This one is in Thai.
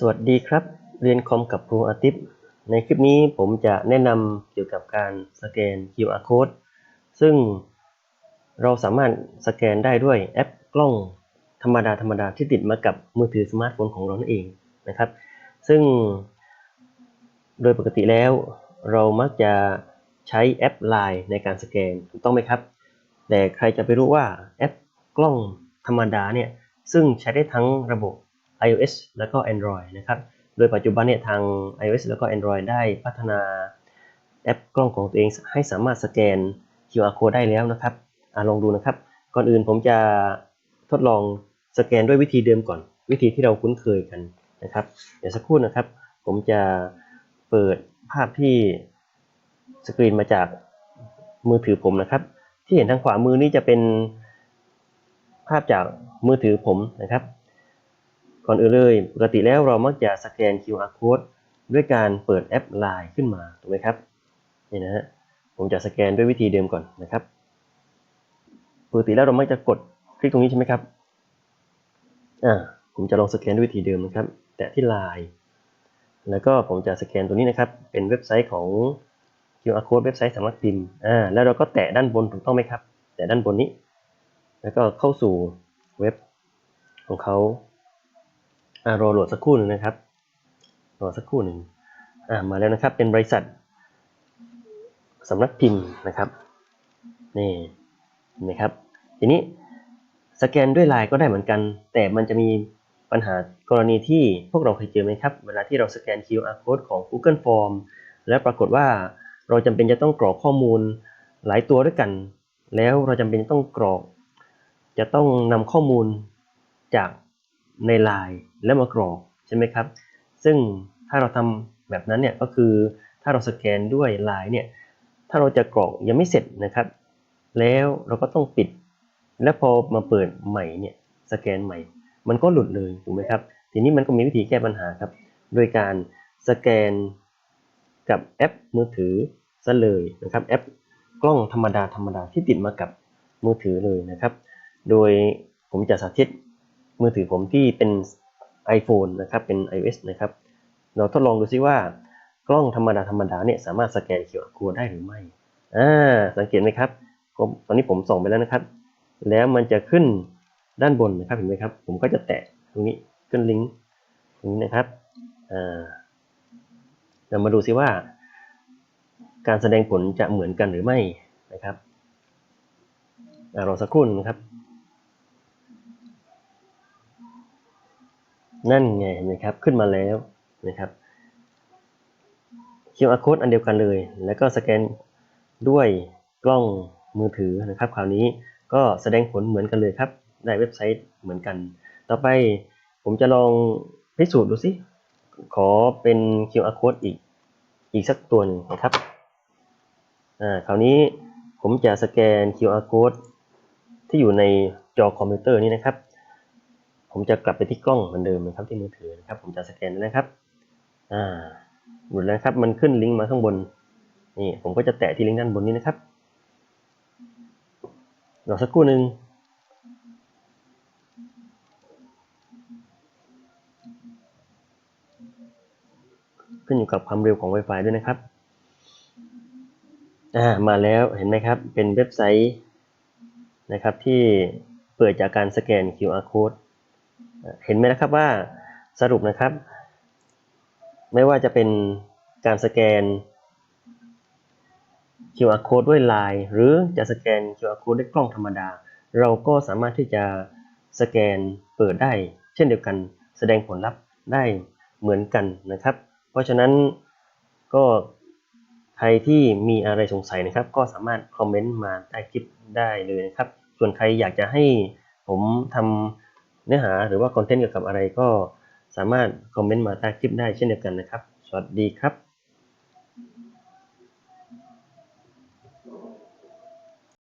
สวัสดีครับ เรียนคอมกับครูอาทิตย์ ในคลิปนี้ผมจะแนะนำเกี่ยวกับการสแกน QR code ซึ่งเราสามารถสแกนได้ด้วยแอปกล้องธรรมดาธรรมดาที่ติดมากับมือถือสมาร์ทโฟนของเรานั่นเองนะครับ ซึ่ง โดยปกติแล้ว เรามักจะใช้แอป Line ในการสแกนถูกต้องไหมครับ แต่ใครจะไปรู้ว่าแอปกล้องธรรมดาเนี่ยซึ่งใช้ได้ทั้งระบบ iOS แล้วก็ Android นะครับ โดยปัจจุบันเนี่ยทาง iOS แล้วก็ Android ได้พัฒนาแอปกล้องของตัวเองให้สามารถสแกน QR code ได้แล้วนะครับอลองดูนะครับ ก่อนอื่นผมจะทดลองสแกนด้วยวิธีเดิมก่อน วิธีที่เราคุ้นเคยกันนะครับ เดี๋ยวสักครู่นะครับ ผมจะเปิดภาพที่สกรีนมาจากมือถือผมนะครับ ที่เห็นทางขวามือนี่จะเป็นภาพจากมือถือผมนะครับ ก่อนอื่นเลยปกติแล้วเรามักจะสแกน QR code ด้วยการเปิดแอป Line ขึ้นมาถูกไหมครับนี่นะฮะผมจะสแกนด้วยวิธีเดิมก่อนนะครับปกติแล้วเรามักจะกดคลิกตรงนี้ใช่ไหมครับอ่าผมจะลองสแกนด้วยวิธีเดิมนะครับ แตะที่ Line แล้วก็ผมจะสแกนตัวนี้นะครับ เป็นเว็บไซต์ของ QR code เว็บไซต์สำนักพิมพ์อ่าแล้วเราก็แตะด้านบนถูกต้องไหมครับ แตะด้านบนนี้ แล้วก็เข้าสู่เว็บของเขา อ่ารอโหลดสักครู่หนึ่งนะครับรอสักครู่หนึ่งอ่ามาแล้วนะครับ เป็นบริษัทสำนักพิมพ์นะครับนี่เห็นไหมครับ ทีนี้สแกนด้วยลน์ก็ได้เหมือนกัน แต่มันจะมีปัญหากรณีที่พวกเราเคยเจอไหมครับ เวลาที่เราสแกน QR code ของ Google Form แล้วปรากฏว่าเราจำเป็นจะต้องกรอกข้อมูลหลายตัวด้วยกัน แล้วเราจำเป็นจะต้องกรอก จะต้องนำข้อมูลจาก ในไลน์แล้วมากรอกใช่ไหมครับ ซึ่งถ้าเราทำแบบนั้นเนี่ยก็คือถ้าเราสแกนด้วยไลน์เนี่ยถ้าเราจะกรอกยังไม่เสร็จนะครับ แล้วเราก็ต้องปิด แล้วพอมาเปิดใหม่เนี่ยสแกนใหม่ มันก็หลุดเลยถูกไหมครับ ทีนี้มันก็มีวิธีแก้ปัญหาครับ โดยการสแกนกับแอปมือถือซะเลยนะครับแอปกล้องธรรมดาธรรมดาที่ติดมากับมือถือเลยนะครับ โดยผมจะสาธิต มือถือผมที่เป็น iPhone นะครับ เป็น iOS นะครับ เราทดลองดูซิว่ากล้องธรรมดาธรรมดาเนี่ยสามารถสแกน QR code ได้หรือไม่ อ่า สังเกตไหมครับ ตอนนี้ผมส่องไปแล้วนะครับ แล้วมันจะขึ้นด้านบนนะครับ เห็นไหมครับ ผมก็จะแตะตรงนี้ขึ้นลิงก์ตรงนี้นะครับ อ่าเรามาดูซิว่า การแสดงผลจะเหมือนกันหรือไม่นะครับอ่ารอสักครู่นะครับ นั่นไงเห็นไหมครับขึ้นมาแล้วนะครับ QR code อันเดียวกันเลย แล้วก็สแกนด้วยกล้องมือถือนะครับ คราวนี้ก็แสดงผลเหมือนกันเลยครับ ได้เว็บไซต์เหมือนกัน ต่อไปผมจะลองพิสูจน์ดูสิ ขอเป็น QR code อีกอีกสักตัวหนึงนะครับ อ่า คราวนี้ผมจะสแกน QR code ที่อยู่ในจอคอมพิวเตอร์นี้นะครับ ผมจะกลับไปที่กล้องเหมือนเดิมนะครับที่มือถือนะครับ ผมจะสแกนนะครับอ่าหมดแล้วครับมันขึ้นลิงก์มาข้างบนนี่ผมก็จะแตะที่ลิงก์ด้านบนนี้นะครับรอสักครู่หนึ่งขึ้นอยู่กับความเร็วของ Wi-Fi ด้วยนะครับ อ่า มาแล้วเห็นไหมครับ เป็นเว็บไซต์นะครับที่เปิดจากการสแกน QR code เห็นไหมนะครับว่าสรุปนะครับ ไม่ว่าจะเป็นการสแกน QR code ด้วย Line หรือจะสแกน QR code ด้วยกล้องธรรมดา เราก็สามารถที่จะสแกนเปิดได้ เช่นเดียวกันแสดงผลลัพธ์ได้เหมือนกันนะครับ เพราะฉะนั้นก็ใครที่มีอะไรสงสัยนะครับ ก็สามารถคอมเมนต์มาใต้คลิปได้เลยนะครับ ส่วนใครอยากจะให้ผมทำ เนื้อหาหรือว่าคอนเทนต์เกี่ยวกับอะไรก็สามารถคอมเมนต์มาใต้คลิปได้เช่นเดียวกันนะครับ สวัสดีครับ